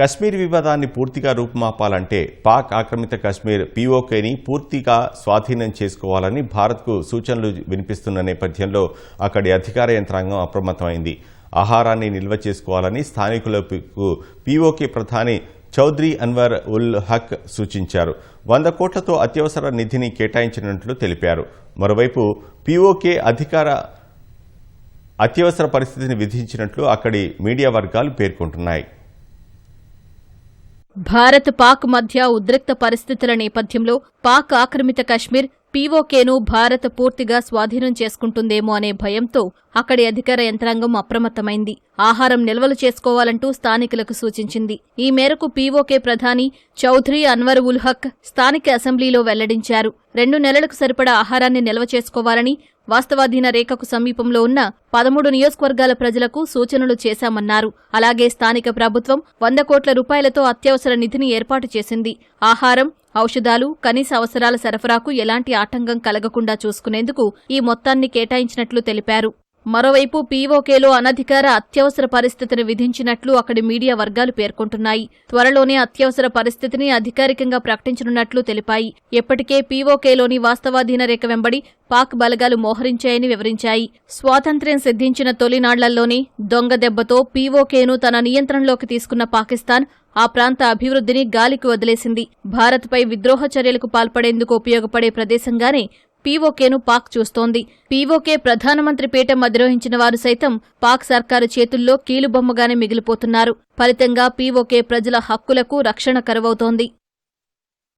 కశ్మీర్ వివాదాన్ని పూర్తిగా రూపుమాపాలంటే పాక్ ఆక్రమిత కశ్మీర్ పీఓకేని పూర్తిగా స్వాధీనం చేసుకోవాలని భారత్కు సూచనలు వినిపిస్తున్న నేపథ్యంలో అక్కడి అధికార యంత్రాంగం అప్రమత్తమైంది. ఆహారాన్ని నిల్వ చేసుకోవాలని స్థానికులకు పీఓకే ప్రధాని చౌదరి అన్వర్ ఉల్ హక్ సూచించారు. వంద కోట్లతో అత్యవసర నిధిని కేటాయించినట్లు తెలిపారు. మరోవైపు పీఓకే అధికార అత్యవసర పరిస్థితిని విధించినట్లు అక్కడి మీడియా వర్గాలు పేర్కొంటున్నాయి. భారత్ పాక్ మధ్య ఉద్రిక్త పరిస్థితుల నేపథ్యంలో పాక్ ఆక్రమిత కశ్మీర్ పీఓకేను భారత్ పూర్తిగా స్వాధీనం చేసుకుంటుందేమో అనే భయంతో అక్కడి అధికార యంత్రాంగం అప్రమత్తమైంది. ఆహారం నిల్వలు చేసుకోవాలంటూ స్థానికులకు సూచించింది. ఈ మేరకు పీఓకే ప్రధాని చౌధరీ అన్వర్ ఉల్ హక్ స్థానిక అసెంబ్లీలో వెల్లడించారు. రెండు నెలలకు సరిపడా ఆహారాన్ని నిల్వ చేసుకోవాలని వాస్తవాధీన రేఖకు సమీపంలో ఉన్న పదమూడు నియోజకవర్గాల ప్రజలకు సూచనలు చేశామన్నారు. అలాగే స్థానిక ప్రభుత్వం వంద కోట్ల రూపాయలతో అత్యవసర నిధిని ఏర్పాటు చేసింది. ఆహారం ఔషధాలు కనీస అవసరాల సరఫరాకు ఎలాంటి ఆటంకం కలగకుండా చూసుకునేందుకు ఈ మొత్తాన్ని కేటాయించినట్లు తెలిపారు. మరోవైపు పీఓకేలో అనధికార అత్యవసర పరిస్థితిని విధించినట్లు అక్కడి మీడియా వర్గాలు పేర్కొంటున్నాయి. త్వరలోనే అత్యవసర పరిస్థితిని అధికారికంగా ప్రకటించనున్నట్లు తెలిపాయి. ఎప్పటికే పీఓకేలోని వాస్తవాధీన రేఖ వెంబడి పాక్ బలగాలు మోహరించాయని వివరించాయి. స్వాతంత్ర్యం సిద్ధించిన తొలినాళ్ళలోనే దొంగ దెబ్బతో పీఓకేను తన నియంత్రణలోకి తీసుకున్న పాకిస్తాన్ ఆ ప్రాంత అభివృద్ధిని గాలికి వదిలేసింది. భారత్పై విద్రోహ చర్యలకు పాల్పడేందుకు ఉపయోగపడే ప్రదేశంగానే పీఓకేను పాక్ చూస్తోంది. పీఓకే ప్రధానమంత్రి పీఠం అధిరోహించిన వారు సైతం పాక్ సర్కారు చేతుల్లో కీలుబొమ్మగానే మిగిలిపోతున్నారు. ఫలితంగా పీఓకే ప్రజల హక్కులకు రక్షణ కరువవుతోంది.